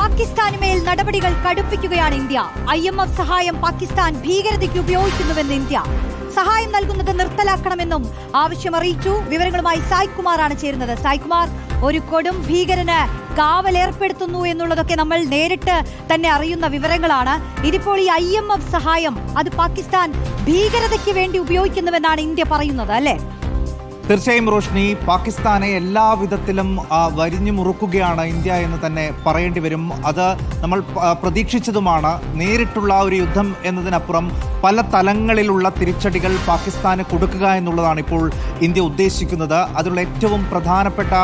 പാകിസ്ഥാനുമേൽ നടപടികൾ കടുപ്പിക്കുകയാണ് India. I M F സഹായം പാകിസ്ഥാൻ ഭീകരതയ്ക്ക് ഉപയോഗിക്കുന്നുവെന്ന് ഇന്ത്യ. സഹായം നൽകുന്നത് നിർത്തലാക്കണമെന്നും ആവശ്യം അറിയിച്ചു. വിവരങ്ങളുമായി സായ്കുമാറാണ് ചേരുന്നത്. സായ്കുമാർ ഒരു കൊടും ഭീകരന് കാവലേർപ്പെടുത്തുന്നു എന്നുള്ളതൊക്കെ നമ്മൾ നേരിട്ട് തന്നെ അറിയുന്ന വിവരങ്ങളാണ്. ഇതിപ്പോൾ ഈ ഐ എം എഫ് സഹായം അത് പാകിസ്ഥാൻ ഭീകരതയ്ക്ക് വേണ്ടി ഉപയോഗിക്കുന്നുവെന്നാണ് ഇന്ത്യ പറയുന്നത് അല്ലേ? തീർച്ചയായും റോഷ്നി പാകിസ്ഥാനെ എല്ലാ വിധത്തിലും വരിഞ്ഞു മുറുക്കുകയാണ് ഇന്ത്യ എന്ന് തന്നെ പറയേണ്ടി വരും. അത് നമ്മൾ പ്രതീക്ഷിച്ചതുമാണ്. നേരിട്ടുള്ള ഒരു യുദ്ധം എന്നതിനപ്പുറം പല തലങ്ങളിലുള്ള തിരിച്ചടികൾ പാകിസ്ഥാന് കൊടുക്കുക എന്നുള്ളതാണ് ഇപ്പോൾ ഇന്ത്യ ഉദ്ദേശിക്കുന്നത്. അതിലുള്ള ഏറ്റവും പ്രധാനപ്പെട്ട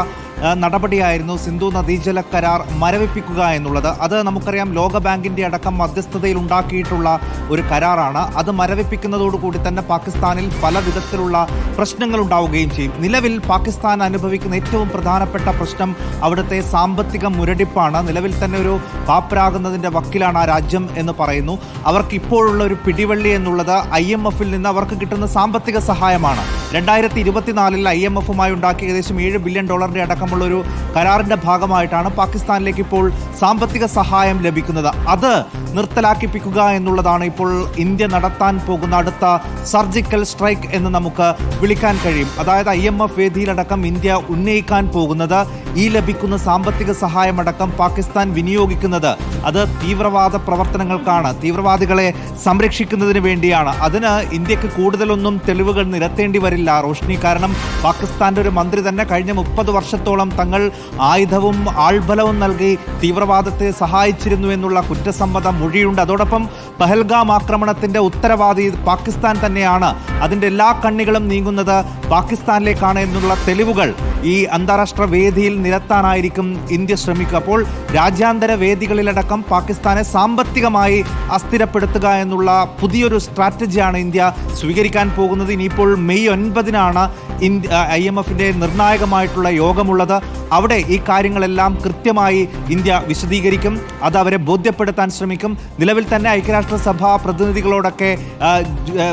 നടപടിയായിരുന്നു സിന്ധു നദീജല കരാർ മരവിപ്പിക്കുക എന്നുള്ളത്. അത് നമുക്കറിയാം ലോകബാങ്കിന്റെ അടക്കം മധ്യസ്ഥതയിൽ ഉണ്ടാക്കിയിട്ടുള്ള ഒരു കരാറാണ്. അത് മരവിപ്പിക്കുന്നതോടുകൂടി തന്നെ പാകിസ്ഥാനിൽ പല വിധത്തിലുള്ള പ്രശ്നങ്ങൾ ഉണ്ടാവുകയും ചെയ്യും. നിലവിൽ പാകിസ്ഥാൻ അനുഭവിക്കുന്ന ഏറ്റവും പ്രധാനപ്പെട്ട പ്രശ്നം അവിടുത്തെ സാമ്പത്തിക മുരടിപ്പാണ്. നിലവിൽ തന്നെ ഒരു പാപ്പരാകുന്നതിന്റെ വക്കിലാണ് ആ രാജ്യം എന്ന് പറയുന്നു. അവർക്ക് ഇപ്പോഴുള്ള ഒരു പിടിവള്ളി എന്നുള്ളത് ഐ എം എഫിൽ നിന്ന് അവർക്ക് കിട്ടുന്ന സാമ്പത്തിക സഹായമാണ്. രണ്ടായിരത്തി ഇരുപത്തിനാലിൽ ഐ എം എഫുമായി ഉണ്ടാക്കിയ ഏകദേശം ഏഴ് ബില്യൺ ഡോളറിന്റെ അടക്കമുള്ള ഒരു കരാറിന്റെ ഭാഗമായിട്ടാണ് പാകിസ്ഥാനിലേക്ക് ഇപ്പോൾ സാമ്പത്തിക സഹായം ലഭിക്കുന്നത്. അത് നിർത്തലാക്കിപ്പിക്കുക എന്നുള്ളതാണ് ഇപ്പോൾ ഇന്ത്യ നടത്താൻ പോകുന്ന അടുത്ത സർജിക്കൽ സ്ട്രൈക്ക് എന്ന് നമുക്ക് വിളിക്കാൻ കഴിയും. അതായത് ഐ എം എഫ് വേദിയിലടക്കം ഇന്ത്യ ഉന്നയിക്കാൻ പോകുന്നത് ഈ ലഭിക്കുന്ന സാമ്പത്തിക സഹായമടക്കം പാകിസ്ഥാൻ വിനിയോഗിക്കുന്നത്. അത് തീവ്രവാദ പ്രവർത്തനങ്ങൾക്കാണ്. തീവ്രവാദികളെ സംരക്ഷിക്കുന്നതിന് വേണ്ടിയാണ്. അതിന് ഇന്ത്യയ്ക്ക് കൂടുതലൊന്നും തെളിവുകൾ നിരത്തേണ്ടി വരില്ല റോഷ്നി. കാരണം പാകിസ്ഥാന്റെ ഒരു മന്ത്രി തന്നെ കഴിഞ്ഞ മുപ്പത് വർഷത്തോളം തങ്ങൾ ആയുധവും ആൾബലവും നൽകി തീവ്രവാദത്തെ സഹായിച്ചിരുന്നു എന്നുള്ള കുറ്റസമ്മതം മൊഴിയുണ്ട്. അതോടൊപ്പം പഹൽഗാം ആക്രമണത്തിന്റെ ഉത്തരവാദി പാകിസ്ഥാൻ തന്നെയാണ്. അതിന്റെ എല്ലാ കണ്ണികളും നീങ്ങുന്നത് പാകിസ്ഥാനിലേക്കാണ് എന്നുള്ള തെളിവുകൾ ഈ അന്താരാഷ്ട്ര വേദിയിൽ നിരത്താനായിരിക്കും ഇന്ത്യ ശ്രമിക്കുക അപ്പോൾ രാജ്യാന്തര വേദികളിലടക്കം പാകിസ്ഥാനെ സാമ്പത്തികമായി അസ്ഥിരപ്പെടുത്തുക എന്നുള്ള പുതിയൊരു സ്ട്രാറ്റജിയാണ് ഇന്ത്യ സ്വീകരിക്കാൻ പോകുന്നത്. ഇനിയിപ്പോൾ മെയ് ഒൻപതിനാണ് ഇന്ത്യ ഐ എം എഫിന്റെ നിർണായകമായിട്ടുള്ള യോഗമുള്ളത്. അവിടെ ഈ കാര്യങ്ങളെല്ലാം കൃത്യമായി ഇന്ത്യ വിശദീകരിക്കും. അത് അവരെ ബോധ്യപ്പെടുത്താൻ ശ്രമിക്കും. നിലവിൽ തന്നെ ഐക്യരാഷ്ട്രസഭ പ്രതിനിധികളോടൊക്കെ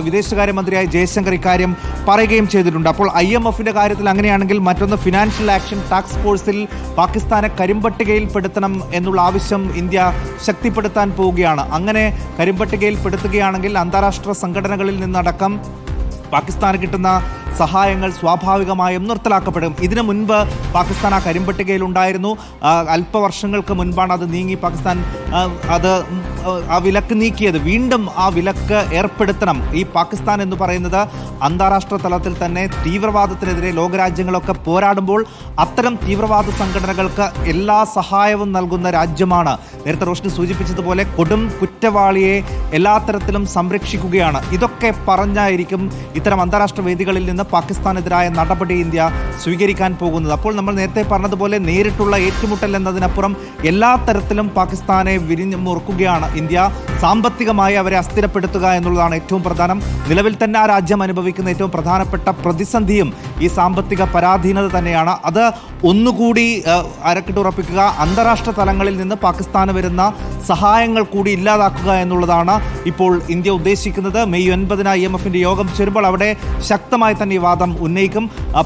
വിദേശകാര്യമന്ത്രിയായ ജയശങ്കർ ഇക്കാര്യം പറയുകയും ചെയ്തിട്ടുണ്ട്. അപ്പോൾ ഐ എം എഫിന്റെ കാര്യത്തിൽ അങ്ങനെയാണെങ്കിൽ മറ്റൊന്ന് ഫിനാൻഷ്യൽ ആക്ഷൻ ടാക്സ് ഫോഴ്സിൽ പാകിസ്ഥാനെ കരിമ്പട്ടികയിൽ പെടുത്തണം എന്നുള്ള ആവശ്യം ഇന്ത്യ ശക്തിപ്പെടുത്താൻ പോവുകയാണ്. അങ്ങനെ കരിമ്പട്ടികയിൽ കരിമ്പട്ടികയിൽപ്പെടുത്തുകയാണെങ്കിൽ അന്താരാഷ്ട്ര സംഘടനകളിൽ നിന്നടക്കം പാകിസ്ഥാന് കിട്ടുന്ന സഹായങ്ങൾ സ്വാഭാവികമായും നിർത്തലാക്കപ്പെടും. ഇതിനു മുൻപ് പാകിസ്ഥാൻ ആ ആ, അല്പവർഷങ്ങൾക്ക് മുൻപാണ് അത് നീങ്ങി. പാകിസ്ഥാൻ അത് ആ വിലക്ക് നീക്കിയത്. വീണ്ടും ആ വിലക്ക് ഏർപ്പെടുത്തണം. ഈ പാകിസ്ഥാൻ എന്ന് പറയുന്നത് അന്താരാഷ്ട്ര തലത്തിൽ തന്നെ തീവ്രവാദത്തിനെതിരെ ലോകരാജ്യങ്ങളൊക്കെ പോരാടുമ്പോൾ അത്തരം തീവ്രവാദ സംഘടനകൾക്ക് എല്ലാ സഹായവും നൽകുന്ന രാജ്യമാണ്. നേരത്തെ റോഷ്നി സൂചിപ്പിച്ചതുപോലെ കൊടും കുറ്റവാളിയെ എല്ലാ തരത്തിലും സംരക്ഷിക്കുകയാണ്. ഇതൊക്കെ പറഞ്ഞായിരിക്കും ഇത്തരം അന്താരാഷ്ട്ര വേദികളിൽ നിന്ന് പാകിസ്ഥാനെതിരായ നടപടി ഇന്ത്യ സ്വീകരിക്കാൻ പോകുന്നത്. അപ്പോൾ നമ്മൾ നേരത്തെ പറഞ്ഞതുപോലെ നേരിട്ടുള്ള ഏറ്റുമുട്ടൽ എന്നതിനപ്പുറം എല്ലാ തരത്തിലും പാകിസ്ഥാനെ വിരിഞ്ഞു മുറുക്കുകയാണ് ഇന്ത്യ. സാമ്പത്തികമായി അവരെ അസ്ഥിരപ്പെടുത്തുക എന്നുള്ളതാണ് ഏറ്റവും പ്രധാനം. നിലവിൽ തന്നെ ആ രാജ്യം അനുഭവിക്കുന്ന ഏറ്റവും പ്രധാനപ്പെട്ട പ്രതിസന്ധിയും ഈ സാമ്പത്തിക പരാധീനത തന്നെയാണ്. അത് ഒന്നുകൂടി അരക്കിട്ടുറപ്പിക്കുക അന്താരാഷ്ട്ര തലങ്ങളിൽ നിന്ന് പാകിസ്ഥാന് വരുന്ന സഹായങ്ങൾ കൂടി ഇല്ലാതാക്കുക എന്നുള്ളതാണ് ഇപ്പോൾ ഇന്ത്യ ഉദ്ദേശിക്കുന്നത്. മെയ് ഒൻപതിന് ഐ എം എഫിന്റെ യോഗം ചേരുമ്പോൾ അവിടെ ശക്തമായി തന്നെ ഈ വാദം ഉന്നയിക്കും. ആ,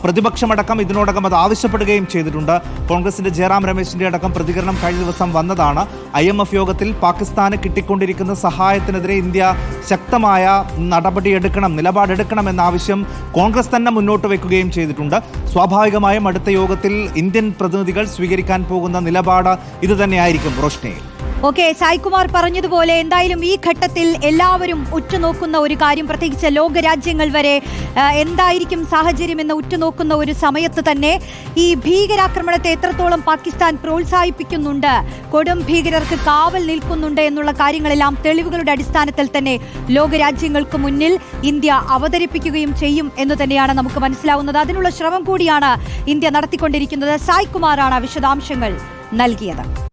പ്രതിപക്ഷമടക്കം ഇതിനോടകം അത് ആവശ്യപ്പെടുകയും ചെയ്തിട്ടുണ്ട്. കോൺഗ്രസിന്റെ ജയറാം രമേശിന്റെ അടക്കം പ്രതികരണം കഴിഞ്ഞ ദിവസം വന്നതാണ്. ഐ എം എഫ് യോഗത്തിൽ പാകിസ്ഥാന് കിട്ടിക്കൊണ്ടിരിക്കുന്ന സഹായത്തിനെതിരെ ഇന്ത്യ ശക്തമായ നടപടിയെടുക്കണം നിലപാടെടുക്കണം എന്ന ആവശ്യം കോൺഗ്രസ് തന്നെ മുന്നോട്ട് വയ്ക്കുകയും ചെയ്തിട്ടുണ്ട്. സ്വാഭാവികമായും അടുത്ത യോഗത്തിൽ ഇന്ത്യൻ പ്രതിനിധികൾ സ്വീകരിക്കാൻ പോകുന്ന നിലപാട് ഇത് തന്നെയായിരിക്കും റോഷ്നി. ഓക്കെ സായ്കുമാർ പറഞ്ഞതുപോലെ എന്തായാലും ഈ ഘട്ടത്തിൽ എല്ലാവരും ഉറ്റുനോക്കുന്ന ഒരു കാര്യം പ്രത്യേകിച്ച് ലോകരാജ്യങ്ങൾ വരെ എന്തായിരിക്കും സാഹചര്യം എന്ന് ഉറ്റുനോക്കുന്ന ഒരു സമയത്ത് തന്നെ ഈ ഭീകരാക്രമണത്തെ എത്രത്തോളം പാകിസ്ഥാൻ പ്രോത്സാഹിപ്പിക്കുന്നുണ്ട് കൊടും ഭീകരർക്ക് കാവൽ നിൽക്കുന്നുണ്ട് എന്നുള്ള കാര്യങ്ങളെല്ലാം തെളിവുകളുടെ അടിസ്ഥാനത്തിൽ തന്നെ ലോകരാജ്യങ്ങൾക്ക് മുന്നിൽ ഇന്ത്യ അവതരിപ്പിക്കുകയും ചെയ്യും എന്ന് തന്നെയാണ് നമുക്ക് മനസ്സിലാവുന്നത്. അതിനുള്ള ശ്രമം കൂടിയാണ് ഇന്ത്യ നടത്തിക്കൊണ്ടിരിക്കുന്നത്. സായ്കുമാറാണ് വിശദാംശങ്ങൾ നൽകിയത്.